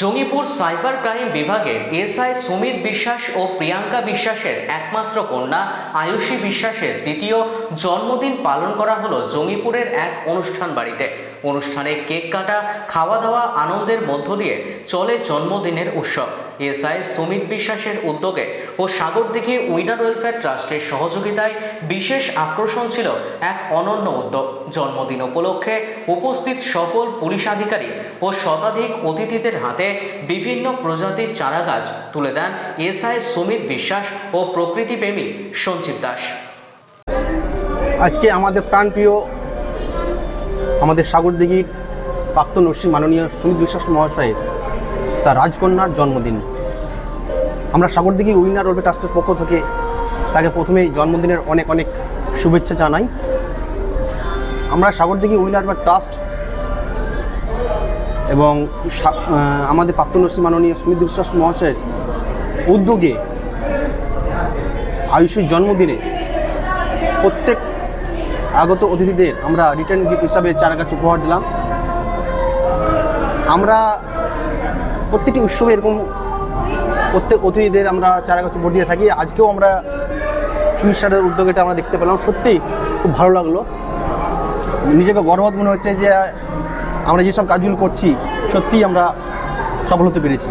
Jangipur cyber crime বিভাগের SI Sumit Biswas ও প্রিয়াঙ্কা বিশ্বাসের একমাত্র কন্যা আয়ুষী বিশ্বাসের দ্বিতীয় জন্মদিন পালন করা হলো জঙ্গিপুরের এক অনুষ্ঠান বাড়িতে। অনুষ্ঠানে কেক কাটা খাওয়া দাওয়া আনন্দের মধ্য দিয়ে চলে জন্মদিনের উৎসব। এসআই সুমিত বিশ্বাসের উদ্যোগে ও সাগরদিঘি উইনার ওয়েলফেয়ার ট্রাস্টের সহযোগিতায় বিশেষ আকর্ষণ ছিল এক অনন্য উদ্যোগ। জন্মদিন উপলক্ষে উপস্থিত সকল পুলিশ আধিকারিক ও শতাধিক অতিথিদের হাতে বিভিন্ন প্রজাতির চারাগাছ তুলে দেন এসআই সুমিত বিশ্বাস ও প্রকৃতিপ্রেমী সঞ্জীব দাস। আজকে আমাদের প্রাণপ্রিয়, আমাদের সাগরদিঘির প্রাক্তন মাননীয় সুমিত বিশ্বাস মহাশয়ের তার রাজকন্যার জন্মদিন। আমরা সাগরদিঘি উইনার রোডে ট্রাস্টের পক্ষ থেকে তাকে প্রথমেই জন্মদিনের অনেক অনেক শুভেচ্ছা জানাই। আমরা সাগরদিঘি উইনার বা ট্রাস্ট এবং আমাদের প্রাক্তন অশ্রী মাননীয় সুমিত বিশ্বাস মহাশয়ের উদ্যোগে আয়ুষের জন্মদিনে প্রত্যেক আগত অতিথিদের আমরা রিটার্ন গিফট হিসাবে চারা গাছ উপহার দিলাম। আমরা প্রত্যেকটি উৎসবে এরকম প্রত্যেক অতিথিদের আমরা চারা গাছ উপহার দিয়ে থাকি। আজকেও আমরা সুমিত স্যারের উদ্যোগটা আমরা দেখতে পেলাম। সত্যি খুব ভালো লাগল। নিজেকে গর্ববোধ মনে হচ্ছে যে আমরা যেসব কাজগুলো করছি সত্যিই আমরা সফল হতে পেরেছি।